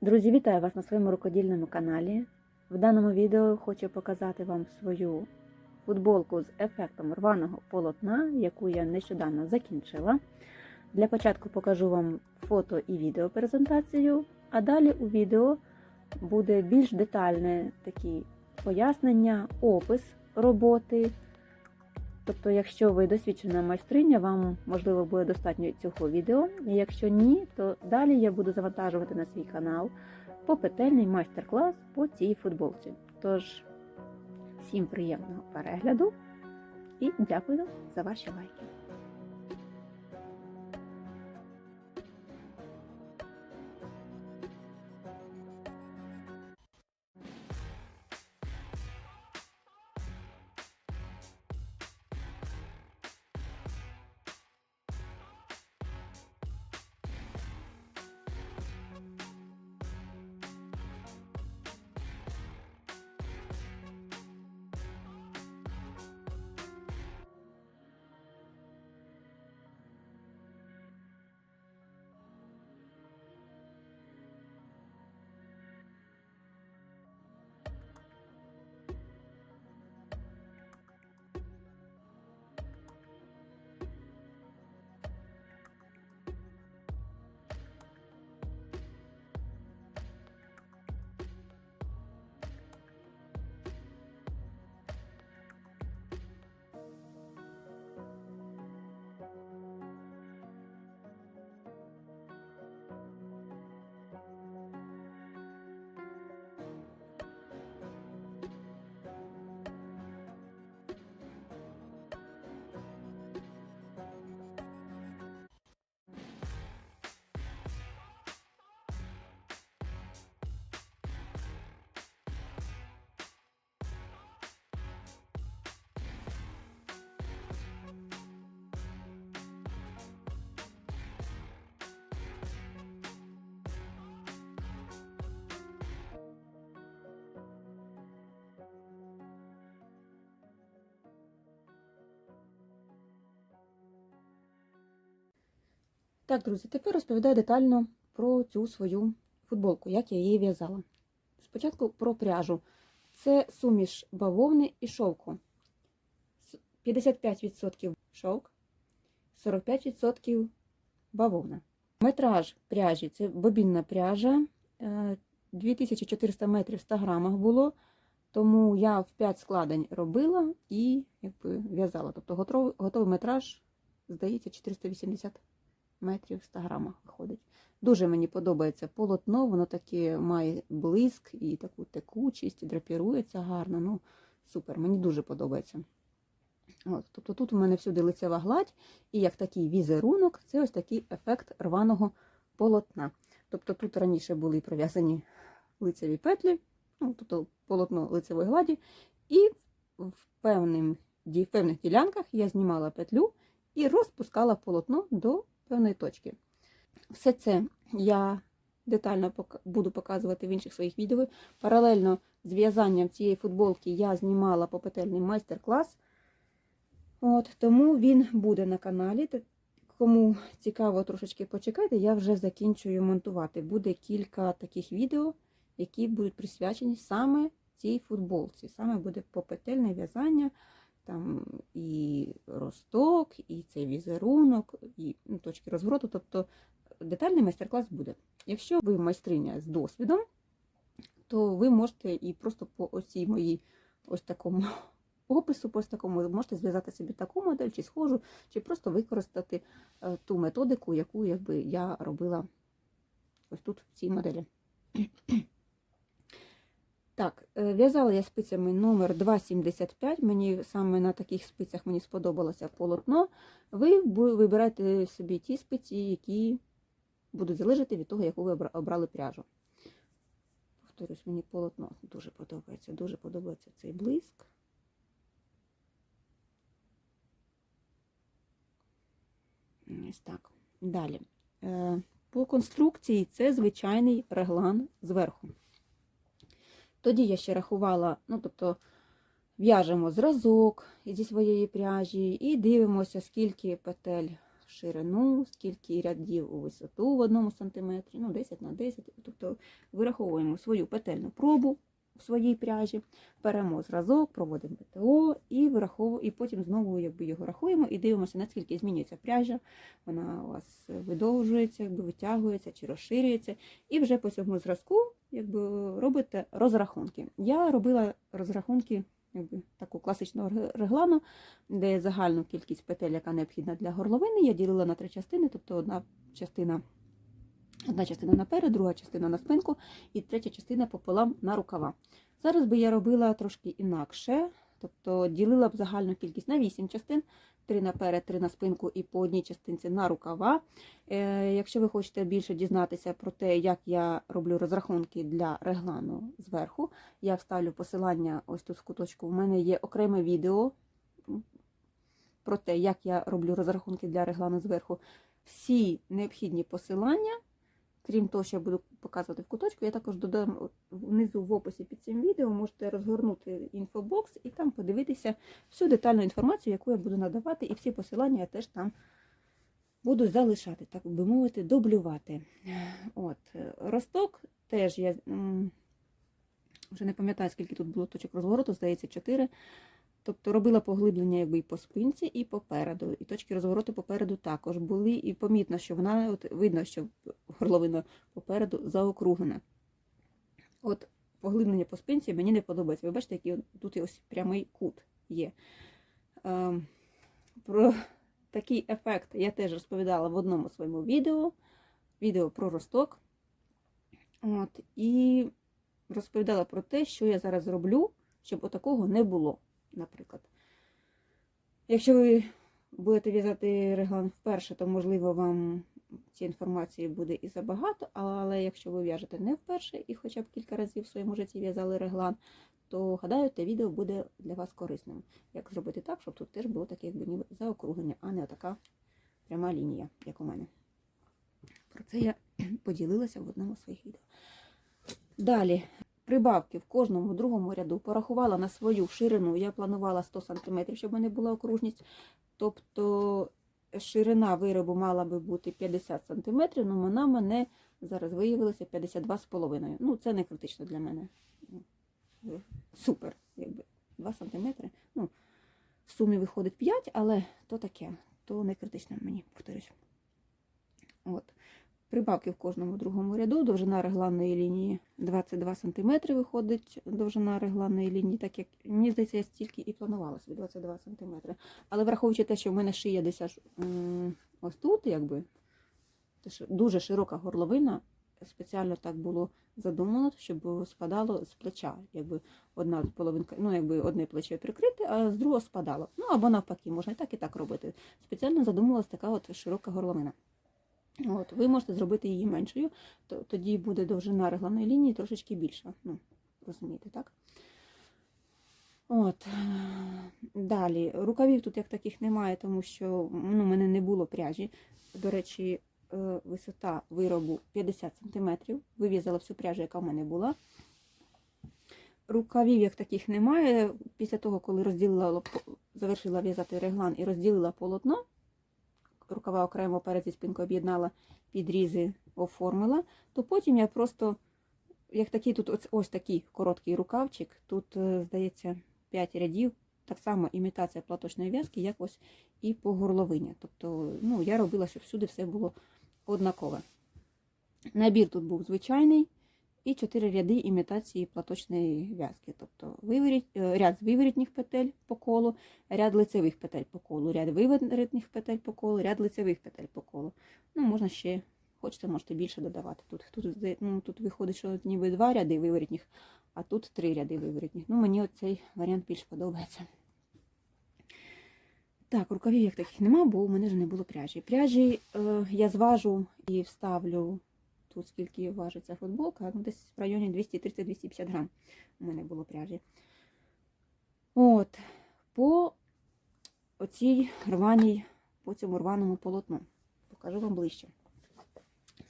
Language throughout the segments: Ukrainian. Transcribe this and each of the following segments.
Друзі, вітаю вас на своєму рукодільному каналі. В даному відео хочу показати вам свою футболку з ефектом рваного полотна, яку я нещодавно закінчила. Для початку покажу вам фото і відео презентацію, а далі у відео буде більш детальне такі пояснення, опис роботи. Тобто, якщо ви досвідчена майстриня, вам можливо буде достатньо цього відео. Якщо ні, то далі я буду завантажувати на свій канал попетельний майстер-клас по цій футболці. Тож, всім приємного перегляду і дякую за ваші лайки. Так, друзі, тепер розповідаю детально про цю свою футболку, як я її в'язала. Спочатку про пряжу. Це суміш бавовни і шовку. 55% шовк, 45% бавовна. Метраж пряжі це бобінна пряжа. е, 2400 метрів в 100 грамах було, тому я в 5 складень робила і в'язала. Тобто готовий метраж, здається, 480 метрів 100 грамах виходить. Дуже мені подобається полотно, воно таке має блиск і таку текучість, драпірується гарно. Ну, супер, мені дуже подобається. От, Тобто тут у мене всюди лицева гладь, і як такий візерунок, це ось такий ефект рваного полотна. Тобто тут раніше були пров'язані лицеві петлі, ну, тобто полотно лицевої гладі, і в певним, в певних ділянках я знімала петлю і розпускала полотно до певної точки. Все це я детально буду показувати в інших своїх відео. Паралельно з в'язанням цієї футболки я знімала попетельний майстер-клас. От, Тому він буде на каналі. Кому цікаво трошечки почекати, я вже закінчую монтувати. Буде кілька таких відео, які будуть присвячені саме цій футболці. Саме буде попетельне в'язання там і росток, і цей візерунок, і ну, точки розвороту. Тобто детальний майстер-клас буде. Якщо ви майстриня з досвідом, то ви можете і просто по ось цій моїй ось такому опису, по ось такому, ви можете зв'язати собі таку модель, чи схожу, чи просто використати е, ту методику, яку якби, я робила ось тут в цій моделі. Так, е, в'язала я спицями номер 2,75. Мені саме на таких спицях мені сподобалося полотно. Ви вибираєте собі ті спиці, які будуть залежати від того, яку ви обрали пряжу. Повторюсь, мені полотно дуже подобається. Дуже подобається цей блиск. Ось так. Далі. Е, по конструкції це звичайний реглан зверху. Тоді я ще рахувала, ну, тобто, в'яжемо зразок зі своєї пряжі і дивимося, скільки петель в ширину, скільки рядів у висоту в одному сантиметрі, ну 10 на 10. Тобто вираховуємо свою петельну пробу в своїй пряжі, беремо зразок, проводимо ПТО і і потім знову якби, його рахуємо і дивимося, наскільки змінюється пряжа, вона у вас видовжується, якби, витягується чи розширюється. І вже по цьому зразку якби, робите розрахунки. Я робила розрахунки якби, таку класичного реглану, де загальну кількість петель, яка необхідна для горловини, я ділила на три частини, тобто одна частина. Одна частина наперед, друга частина на спинку і третя частина пополам на рукава. Зараз би я робила трошки інакше, тобто ділила б загальну кількість на 8 частин, 3 наперед, 3 на спинку і по одній частинці на рукава. Е, якщо ви хочете більше дізнатися про те, як я роблю розрахунки для реглану зверху, я вставлю посилання ось тут в куточку. У мене є окреме відео про те, як я роблю розрахунки для реглану зверху. Всі необхідні посилання. Крім того, що я буду показувати в куточку, я також додам внизу в описі під цим відео, можете розгорнути інфобокс і там подивитися всю детальну інформацію, яку я буду надавати, і всі посилання я теж там буду залишати, так би мовити, дублювати. От, Росток теж я вже не пам'ятаю, скільки тут було точок розвороту, здається, 4. Тобто робила поглиблення якби і по спинці, і попереду. І точки розвороту попереду також були. І помітно, що вона от видно, що горловина попереду заокруглена. От поглиблення по спинці мені не подобається. Ви бачите, який тут ось прямий кут є. Ем, про такий ефект я теж розповідала в одному своєму відео. Відео про росток. От, і розповідала про те, що я зараз роблю, щоб отакого не було наприклад. Якщо ви будете в'язати реглан вперше, то, можливо, вам цієї інформації буде і забагато, але якщо ви в'яжете не вперше і хоча б кілька разів в своєму житті в'язали реглан, то гадаю, те відео буде для вас корисним. Як зробити так, щоб тут теж було таке якби ніби заокруглення, а не така пряма лінія, як у мене. Про це я поділилася в одному з своїх відео. Далі, прибавки в кожному другому ряду порахувала на свою ширину. Я планувала 100 см, щоб мене була окружність. Тобто ширина виробу мала би бути 50 см, але вона мене зараз виявилася 52,5 Ну, це не критично для мене. Ну, Супер, якби 2 см. Ну, в сумі виходить 5, але то таке, то не критично мені, повторюсь. От. Прибавки в кожному другому ряду, довжина регланної лінії 22 см виходить довжина регланної лінії, так як мені здається, я стільки і планувала собі 22 см. Але враховуючи те, що в мене шия десь аж ось тут, якби дуже широка горловина, спеціально так було задумано, щоб спадало з плеча. Якби одна половинка, ну якби одне плече прикрите, а з другого спадало. Ну або навпаки, можна і так і так робити. Спеціально задумувалась така от широка горловина. От, ви можете зробити її меншою, то тоді буде довжина регланої лінії трошечки більша. Ну, розумієте, так? От. Далі, рукавів тут як таких немає, тому що ну, у мене не було пряжі. До речі, е, висота виробу 50 см. Вив'язала всю пряжу, яка в мене була. Рукавів як таких немає. Після того, коли розділила, завершила в'язати реглан і розділила полотно, рукава окремо перед зі спинкою об'єднала, підрізи оформила, то потім я просто, як такий тут ось, ось такий короткий рукавчик, тут, е, здається, 5 рядів, так само імітація платочної в'язки, як ось і по горловині. Тобто, ну, я робила, щоб всюди все було однакове. Набір тут був звичайний. І 4 ряди імітації платочної в'язки. Тобто виворіт, е, ряд з виворітніх петель по колу, ряд лицевих петель по колу, ряд виворітних петель по колу, ряд лицевих петель по колу. Ну, можна ще, хочете, можете більше додавати. Тут, тут, ну, тут виходить, що ніби два ряди виворітних, а тут три ряди виворітних. Ну, мені оцей варіант більш подобається. Так, рукавів як таких нема, бо у мене вже не було пряжі. Пряжі е, я зважу і вставлю тут скільки важить ця футболка, ну, десь в районі 230-250 грам у мене було пряжі. От, по оцій рваній, по цьому рваному полотну. Покажу вам ближче.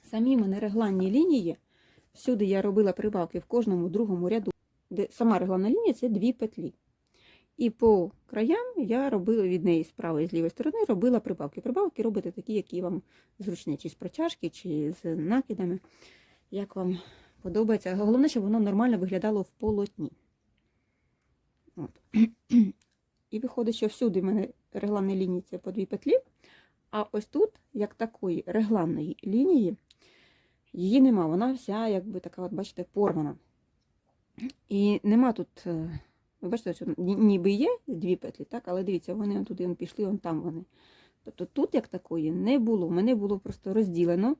Самі в мене регланні лінії, всюди я робила прибавки в кожному другому ряду, сама регланна лінія це дві петлі. І по краям я робила від неї з правої з лівої сторони робила прибавки. Прибавки робите такі, які вам зручні, чи з протяжки, чи з накидами, як вам подобається. Головне, щоб воно нормально виглядало в полотні. От. І виходить, що всюди в мене регланні лінії це по дві петлі. А ось тут, як такої регланної лінії, її нема. Вона вся, якби така, от, бачите, порвана. І нема тут, е, ви бачите, що ніби є дві петлі, так? але дивіться, вони туди он пішли, он там вони. Тобто тут, як такої, не було. Мене було просто розділено.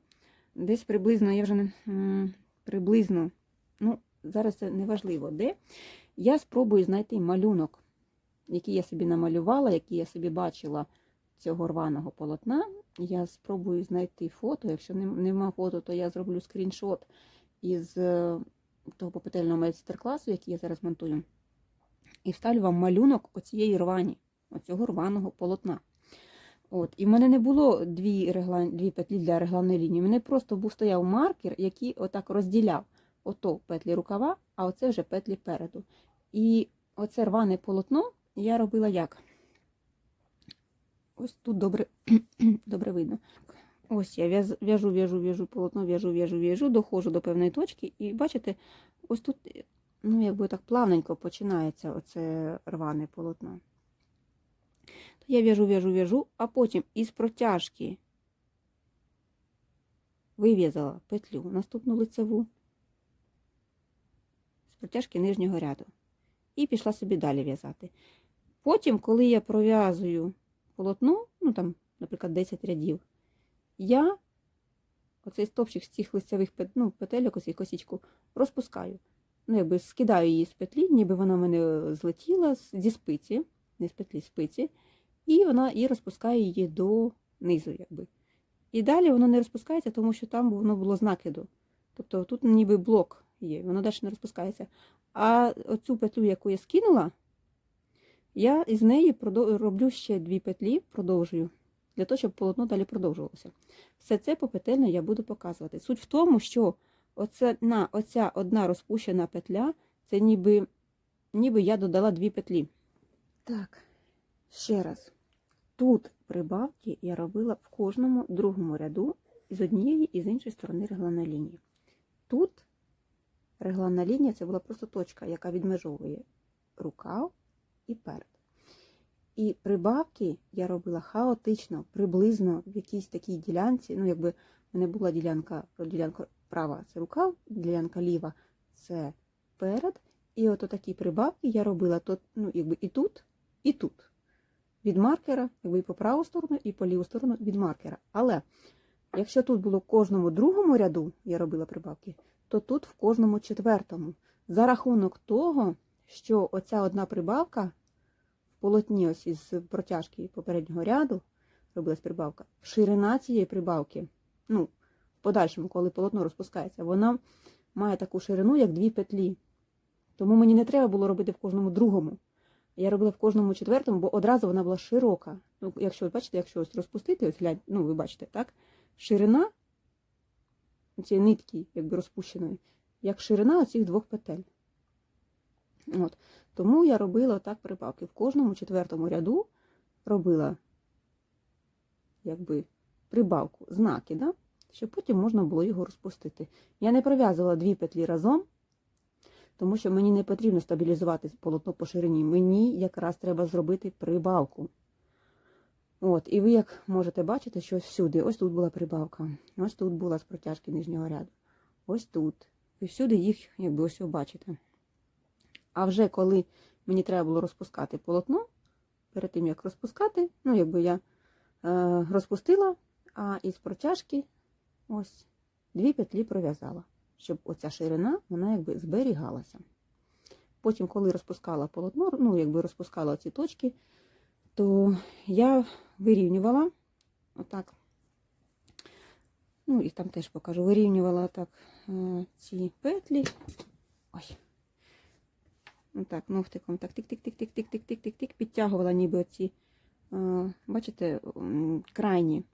Десь приблизно, я вже не приблизно, ну, зараз це не важливо, де. Я спробую знайти малюнок, який я собі намалювала, який я собі бачила цього рваного полотна. Я спробую знайти фото. Якщо нема фото, то я зроблю скріншот із е, того попетельного майстер-класу, який я зараз монтую. І вставлю вам малюнок оцієї рвані, оцього рваного полотна. От. І в мене не було дві, реглан... дві петлі для регланної лінії. У мене просто був стояв маркер, який отак розділяв ото петлі рукава, а оце вже петлі переду. І оце рване полотно я робила як? Ось тут добре, добре видно. Ось я в'яжу, в'яжу, в'яжу полотно, в'яжу, в'яжу, в'яжу, доходжу до певної точки, і бачите, ось тут, ну, якби так плавненько починається оце рване полотно. То я в'яжу, в'яжу, в'яжу, а потім із протяжки вив'язала петлю наступну лицеву з протяжки нижнього ряду. І пішла собі далі в'язати. Потім, коли я пров'язую полотно, ну там, наприклад, 10 рядів, я оцей стопчик з цих лицевих ну, петельок, оцій косічку, розпускаю. Ну, якби скидаю її з петлі, ніби вона мене злетіла зі спиці, не з петлі, спиці, і вона і розпускає її до низу, якби. І далі воно не розпускається, тому що там воно було з накиду. Тобто тут ніби блок є, воно далі не розпускається. А оцю петлю, яку я скинула, я із неї роблю ще дві петлі, продовжую, для того, щоб полотно далі продовжувалося. Все це попетельно я буду показувати. Суть в тому, що оце, на, оця одна розпущена петля, це ніби, ніби я додала дві петлі. Так, ще раз. Тут прибавки я робила в кожному другому ряду з однієї і з іншої сторони регланної лінії. Тут регланна лінія це була просто точка, яка відмежовує рукав і перед. І прибавки я робила хаотично, приблизно в якійсь такій ділянці. Ну, якби в мене була ділянка, ділянка права це рукав, ділянка ліва це перед. І от такі прибавки я робила то, ну, якби і тут, і тут. Від маркера, якби і по праву сторону, і по ліву сторону від маркера. Але якщо тут було в кожному другому ряду, я робила прибавки, то тут в кожному четвертому. За рахунок того, що оця одна прибавка в полотні ось із протяжки попереднього ряду робилась прибавка, ширина цієї прибавки, ну, подальшому, коли полотно розпускається, вона має таку ширину, як дві петлі. Тому мені не треба було робити в кожному другому. Я робила в кожному четвертому, бо одразу вона була широка. Ну, якщо бачите, якщо ось розпустити, ось глянь, ну ви бачите, так? Ширина цієї нитки, якби розпущеної, як ширина оцих двох петель. От. Тому я робила так прибавки. В кожному четвертому ряду робила якби прибавку з накида, щоб потім можна було його розпустити. Я не пров'язувала дві петлі разом, тому що мені не потрібно стабілізувати полотно по ширині. Мені якраз треба зробити прибавку. От, і ви як можете бачити, що всюди, ось тут була прибавка, ось тут була з протяжки нижнього ряду, ось тут. І всюди їх, якби ось ви бачите. А вже коли мені треба було розпускати полотно, перед тим як розпускати, ну, якби я е, розпустила, а із протяжки ось дві петлі пров'язала, щоб оця ширина, вона якби зберігалася. Потім, коли розпускала полотно, ну, якби розпускала ці точки, то я вирівнювала отак. Ну, і там теж покажу, вирівнювала так е, ці петлі. Ой. Отак, ногтиком так тик-тик-тик-тик-тик-тик-тик-тик-тик, підтягувала ніби оці, бачите, крайні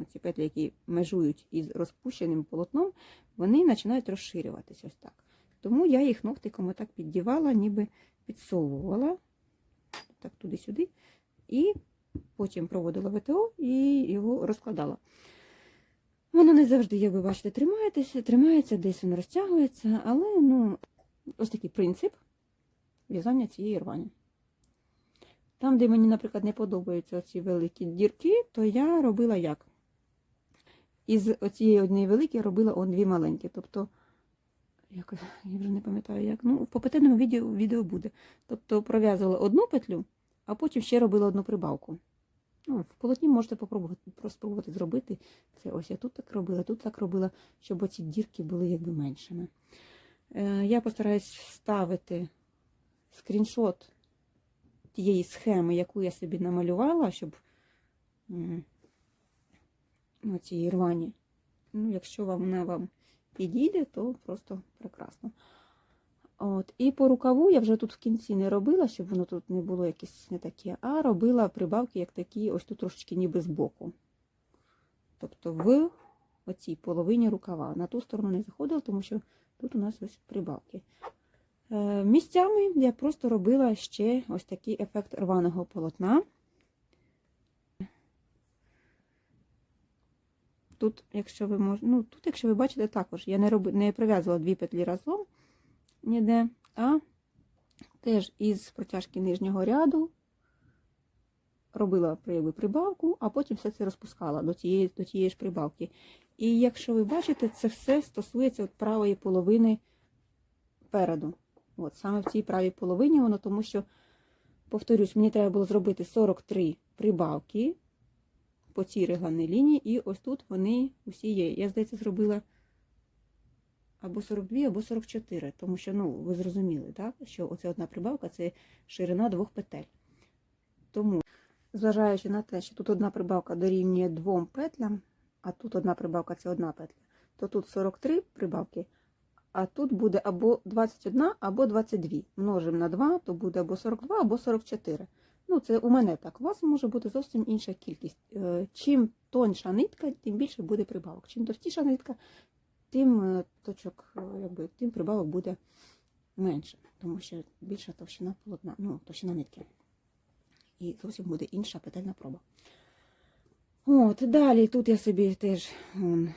оці петлі, які межують із розпущеним полотном, вони починають розширюватися ось так. Тому я їх ногтиком отак піддівала, ніби підсовувала. так туди-сюди. І потім проводила ВТО і його розкладала. Воно не завжди, як ви бачите, тримається, тримається, десь він розтягується, але ну, ось такий принцип в'язання цієї рвані. Там, де мені, наприклад, не подобаються ці великі дірки, то я робила як? Із цієї однієї великої робила дві маленькі. Тобто, як, я вже не пам'ятаю, як. Ну, в попитальному відео, відео буде. Тобто пров'язувала одну петлю, а потім ще робила одну прибавку. Ну, в полотні можете спробувати зробити. Це ось я тут так робила, тут так робила, щоб оці дірки були якби меншими. Е, я постараюсь вставити скріншот тієї схеми, яку я собі намалювала, щоб м, ну, цієї рвані. Ну, якщо вам вона вам підійде, то просто прекрасно. От. І по рукаву я вже тут в кінці не робила, щоб воно тут не було якесь не таке, а робила прибавки, як такі, ось тут трошечки ніби збоку. Тобто в оцій половині рукава. На ту сторону не заходила, тому що тут у нас ось прибавки. Е, Місцями я просто робила ще ось такий ефект рваного полотна. Тут, якщо ви мож... ну, тут, якщо ви бачите, також я не, роб... не пров'язувала дві петлі разом ніде, а теж із протяжки нижнього ряду робила якби, прибавку, а потім все це розпускала до тієї, до тієї ж прибавки. І якщо ви бачите, це все стосується от правої половини переду. От, саме в цій правій половині воно, тому що, повторюсь, мені треба було зробити 43 прибавки по цій регланній лінії, і ось тут вони усі є. Я, здається, зробила або 42, або 44, тому що, ну, ви зрозуміли, так, що оця одна прибавка це ширина двох петель. Тому, зважаючи на те, що тут одна прибавка дорівнює двом петлям, а тут одна прибавка це одна петля, то тут 43 прибавки, а тут буде або 21, або 22. Множимо на 2, то буде або 42, або 44. Ну, це у мене так. У вас може бути зовсім інша кількість. Е, Чим тоньша нитка, тим більше буде прибавок. Чим товстіша нитка, тим е, точок, е, якби, тим прибавок буде менше, тому що більша товщина полотна, ну, товщина нитки. І зовсім буде інша петельна проба. От, далі тут я собі теж м,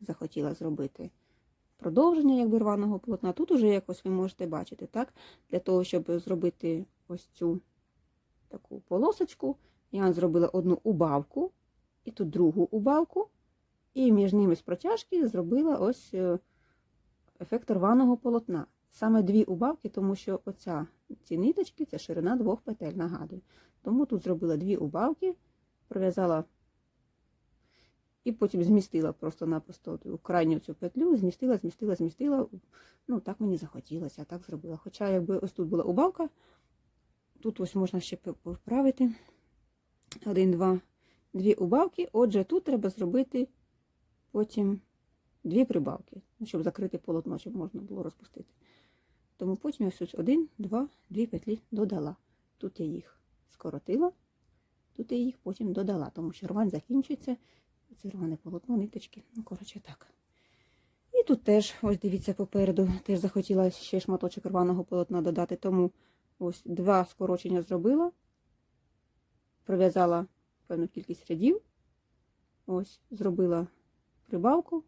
захотіла зробити продовження якби рваного полотна. Тут уже якось ви можете бачити, так? Для того, щоб зробити ось цю таку полосочку, я зробила одну убавку, і тут другу убавку, і між ними з протяжки зробила ось е, ефект рваного полотна. Саме дві убавки, тому що оця, ці ниточки це ширина двох петель, нагадую. Тому тут зробила дві убавки, пров'язала і потім змістила просто-напросто крайню цю петлю, змістила, змістила, змістила. Ну, так мені захотілося, так зробила. Хоча, якби ось тут була убавка, тут ось можна ще поправити. Один, два, дві убавки. Отже, тут треба зробити потім дві прибавки, ну, щоб закрити полотно, щоб можна було розпустити. Тому потім я ось один, два, дві петлі додала. Тут я їх скоротила, тут я їх потім додала, тому що рвань закінчується. Це рване полотно, ниточки. Ну, коротше, так. І тут теж, ось дивіться, попереду, теж захотіла ще шматочок рваного полотна додати, тому ось два скорочення зробила, пров'язала певну кількість рядів. Ось, зробила прибавку.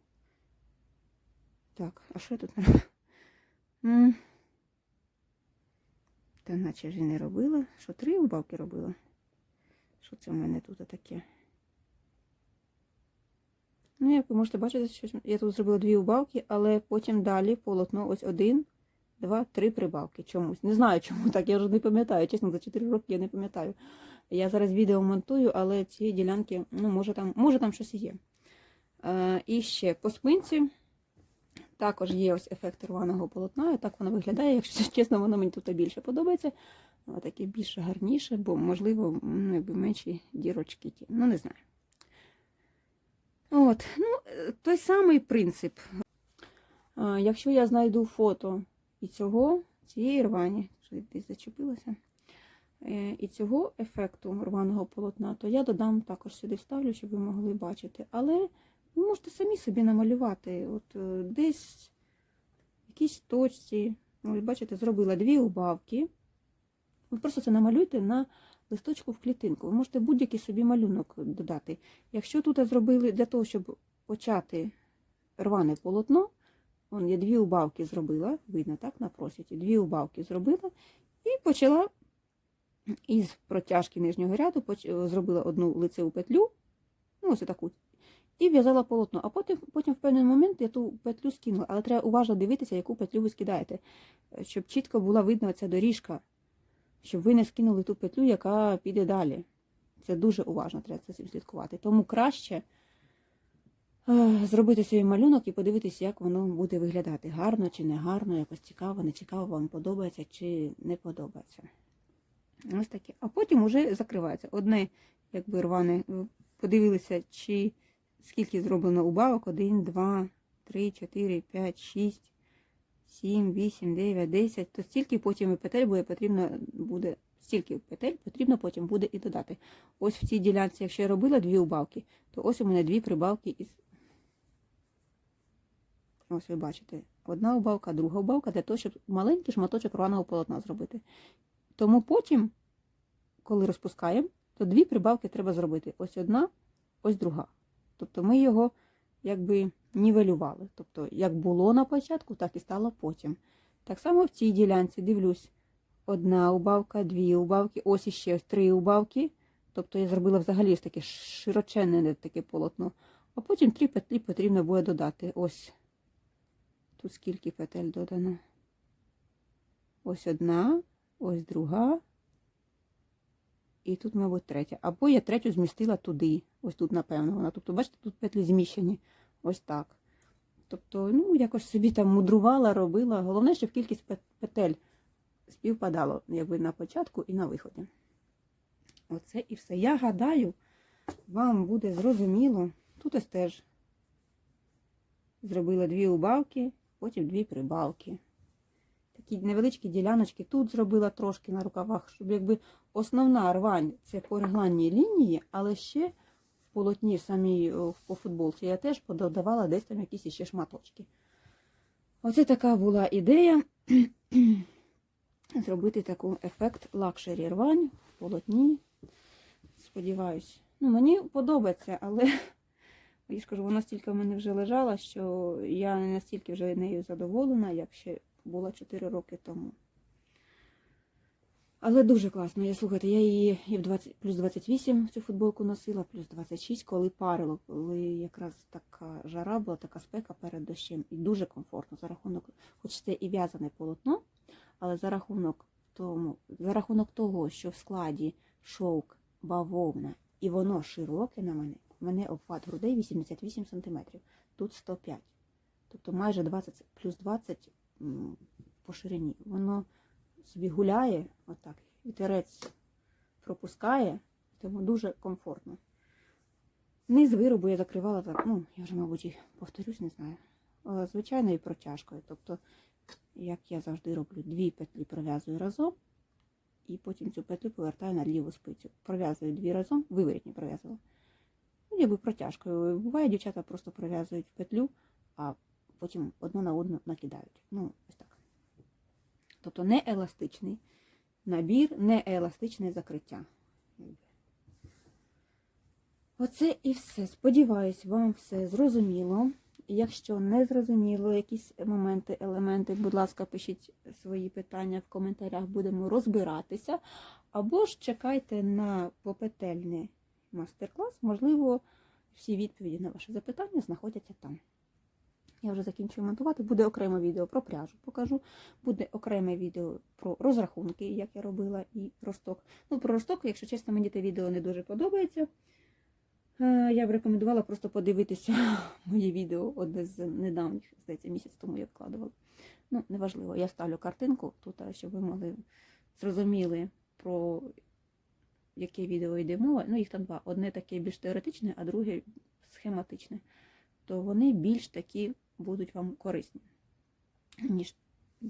Так, а що я тут не? Та наче ж і не робила. Що, три убавки робила? Що це в мене тут таке? Ну, як ви можете бачити, що я тут зробила дві убавки, але потім далі полотно ось один, два, три прибавки чомусь. Не знаю, чому так, я вже не пам'ятаю. Чесно, за 4 роки я не пам'ятаю. Я зараз відео монтую, але ці ділянки, ну, може там, може там щось є. Е, і ще по спинці також є ось ефект рваного полотна. І так воно виглядає. Якщо чесно, воно мені тут більше подобається. Воно таке більше гарніше, бо, можливо, ну, якби менші дірочки. ті. Ну, не знаю. От, ну, е, той самий принцип. А, якщо я знайду фото і цього, цієї рвані, що десь зачепилося, е, і цього ефекту рваного полотна, то я додам також сюди вставлю, щоб ви могли бачити. Але ви можете самі собі намалювати. От е, десь в якійсь точці, ось бачите, зробила дві убавки, Ви просто це намалюйте на листочку в клітинку. Ви можете будь-який собі малюнок додати. Якщо тут зробили для того, щоб почати рване полотно, Вон я дві убавки зробила, видно, так, на просвіті. Дві убавки зробила і почала із протяжки нижнього ряду поч- зробила одну лицеву петлю, ну ось таку, і в'язала полотно. А потім, потім в певний момент я ту петлю скинула. Але треба уважно дивитися, яку петлю ви скидаєте, е, щоб чітко була видна ця доріжка, щоб ви не скинули ту петлю, яка піде далі. Це дуже уважно, треба за цим слідкувати. Тому краще е, зробити свій малюнок і подивитися, як воно буде виглядати. Гарно чи не гарно, якось цікаво, не цікаво, вам подобається чи не подобається. Ось таке. А потім вже закривається. Одне, якби рване, подивилися, чи скільки зроблено убавок. 1, 2, 3, 4, 5, 6, 7, 8, 9, 10. То стільки потім і петель буде потрібно буде. Стільки петель потрібно потім буде і додати. Ось в цій ділянці, якщо я робила дві убавки, то ось у мене дві прибавки із. Ось ви бачите, одна убавка, друга убавка, для того, щоб маленький шматочок рваного полотна зробити. Тому потім, коли розпускаємо, то дві прибавки треба зробити. Ось одна, ось друга. Тобто ми його якби нівелювали. Тобто, як було на початку, так і стало потім. Так само в цій ділянці дивлюсь. Одна убавка, дві убавки, ось іще три убавки. Тобто я зробила взагалі ось таке широченне таке полотно. А потім три петлі потрібно буде додати. Ось тут скільки петель додано. Ось одна, ось друга. І тут, мабуть, третя. Або я третю змістила туди. Ось тут, напевно, вона. Тобто, бачите, тут петлі зміщені. Ось так. Тобто, ну, якось собі там мудрувала, робила. Головне, щоб кількість петель співпадало, якби на початку і на виході. Оце і все. Я гадаю, вам буде зрозуміло. Тут ось теж зробила дві убавки, потім дві прибавки. Такі невеличкі діляночки тут зробила трошки на рукавах, щоб якби основна рвань це по регланній лінії, але ще в полотні самій по футболці я теж пододавала десь там якісь іще шматочки. Оце така була ідея зробити таку ефект лакшері рвань в полотні. Сподіваюсь. Ну, мені подобається, але я ж кажу, вона стільки в мене вже лежала, що я не настільки вже нею задоволена, як ще була 4 роки тому. Але дуже класно. Я слухайте, я її і в 20, плюс 28 цю футболку носила, плюс 26, коли парило, коли якраз така жара була, така спека перед дощем. І дуже комфортно за рахунок, хоч це і в'язане полотно, але за рахунок тому, за рахунок того, що в складі шовк, бавовна, і воно широке на мене, в мене обхват грудей 88 см, тут 105 Тобто майже 20 плюс 20 по ширині. Воно собі гуляє, отак, вітерець пропускає, тому дуже комфортно. Низ виробу я закривала так, ну, я вже, мабуть, і повторюсь, не знаю. Звичайною протяжкою. Тобто, як я завжди роблю, дві петлі пров'язую разом, і потім цю петлю повертаю на ліву спицю. Пров'язую дві разом, виворітні пров'язувала. Якби протяжкою. Буває, дівчата просто пров'язують петлю, а потім одну на одну накидають. Ну, ось так. Тобто не еластичний набір, не еластичне закриття. Оце і все. Сподіваюсь, вам все зрозуміло. Якщо не зрозуміло якісь моменти, елементи, будь ласка, пишіть свої питання в коментарях, будемо розбиратися. Або ж чекайте на попетельний мастер-клас. Можливо, всі відповіді на ваші запитання знаходяться там. Я вже закінчую монтувати. Буде окреме відео про пряжу покажу. Буде окреме відео про розрахунки, як я робила, і росток. Ну, про росток, якщо чесно, мені те відео не дуже подобається. Е, Я б рекомендувала просто подивитися моє відео одне з недавніх, здається, місяць тому я вкладувала. Ну, неважливо, я ставлю картинку тут, щоб ви могли зрозуміли, про яке відео йде мова. Ну, їх там два. Одне таке більш теоретичне, а друге схематичне. То вони більш такі будуть вам корисні, ніж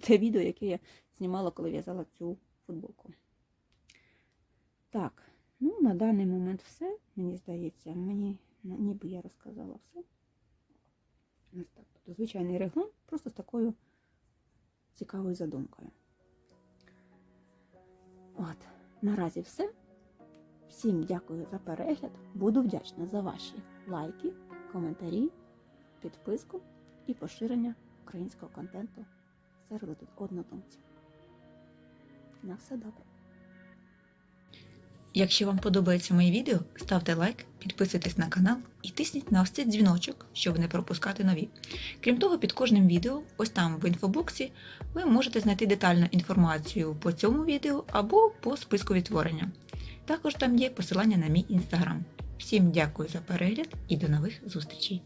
те відео, яке я знімала, коли в'язала цю футболку. Так, ну на даний момент все, мені здається, мені ну, ніби я розказала все. Тобто звичайний реглан, просто з такою цікавою задумкою. От, наразі все. Всім дякую за перегляд. Буду вдячна за ваші лайки, коментарі, підписку і поширення українського контенту серед однодумців. На все добре. Якщо вам подобається моє відео, ставте лайк, підписуйтесь на канал і тисніть на ось цей дзвіночок, щоб не пропускати нові. Крім того, під кожним відео, ось там в інфобоксі, ви можете знайти детальну інформацію по цьому відео або по списку відтворення. Також там є посилання на мій інстаграм. Всім дякую за перегляд і до нових зустрічей!